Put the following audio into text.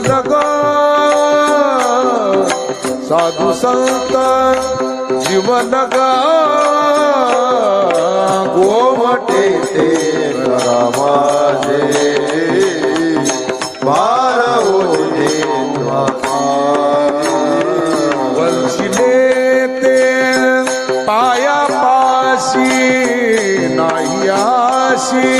लगा। साधु संत जीवन लगा। गोमटे ते रामाजे बारहो पाया पाशी नाही आशी